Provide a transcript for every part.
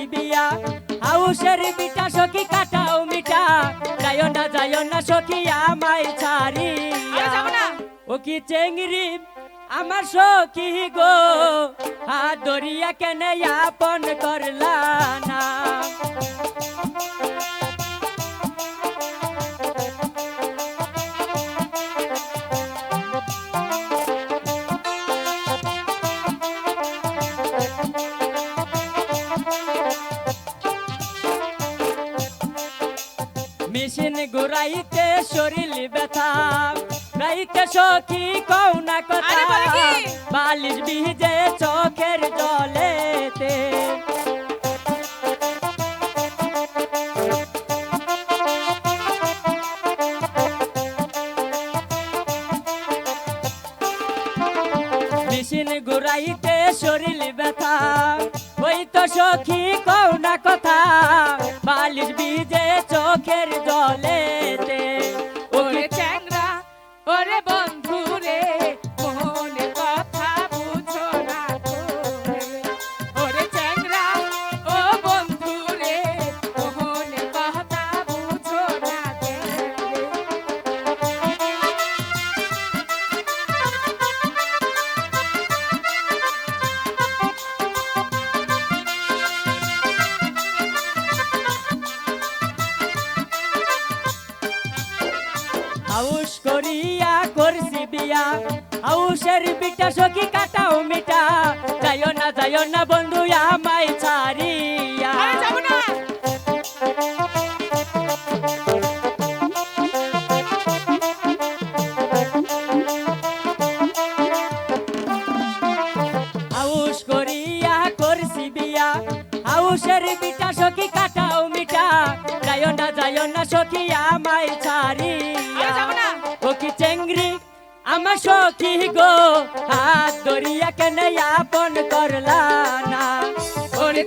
করছি বিয়া হাউসের বিটা সখী কাটাও মিটা যাইও না যাইও না সখী আমায় ছাড়ি। ও কি চেংরি আমার সখী গো? হাত দরিয়া কেনে আপন করলা না। মেশিন ঘুরাইতে শরীর ব্যথা। রাইতে সখী কও না কথা? বালিশ ভিজে চোখের জলেতে। মেশিন ঘুরাইতে শরীর ব্যথা। ওই তো সখী কও না কথা। বালিশ বিজে চোখের জলেতে। ওরে চ্যাংরা ওরে বন্ধু হাউস করিয়া করছি বিয়া। হাউসের বিটা সখী কাটাও মিটা যাইও না যাইও না বন্ধু আমায় ছাড়িয়া। হাউস করিয়া করছি বিয়া। হাউসের বিটা সখী কাটাও মিটা যাইও না যাইও না সখী আমায় ছাড়িয়া। আমার সখী গো হাত দরিয়া কেন আপন করলা না। ওরে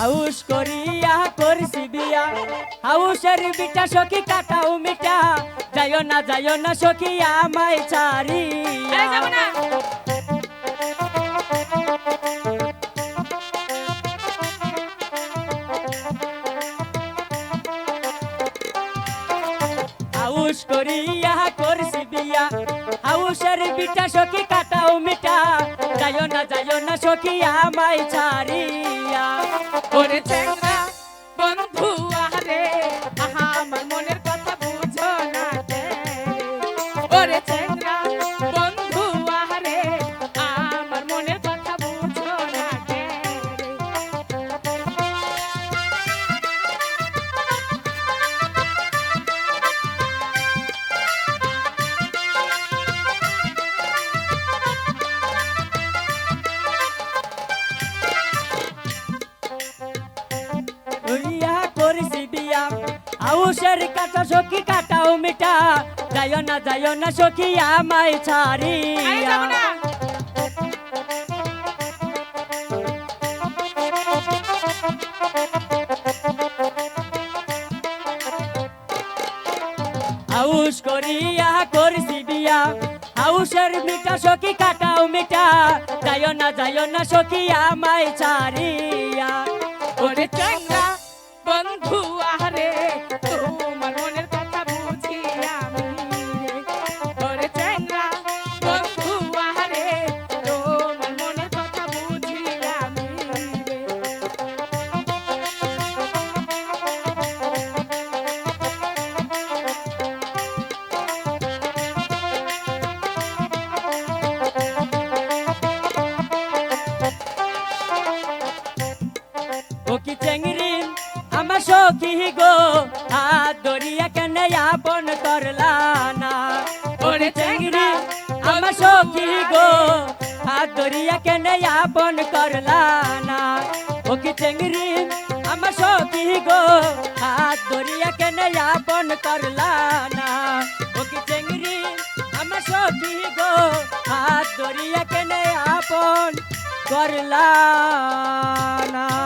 হাউস করিয়া করছি বিয়া। হাউসের বিটা সখী কাটাও মিটা। যাইও না যাইও না সখী আমায় ছাড়িয়া। হাউস করিয়া করছি বিয়া। হাউসের বিটা সখী কাটাও মিটা। যাইও না যাইও না সখী আমায় ছাড়িয়া। ওরে চ্যাংরা হাউসের কাটা সখী কাটাও মিটা যাইও না যাইও না সখী আমায় ছাড়িয়া। হাউস করিয়া করছি বিয়া। হাউসের মিটা সখী কাটাও মিটা যাইও না যাইও না সখী আমায় ছাড়িয়া। ও কি চেংরি আমার সখী গো হাত দরিয়া কেন আপন করলা না। ওরে চেংরি আমার সখী গো হাত দরিয়া কেন আপন করলা না। ও কি চেংরি আমার সখী গো হাত দরিয়া কেন আপন করলা না। ও কি চেংরি আমার সখী গো হাত ধরিয়া কেনে আপন করলা না।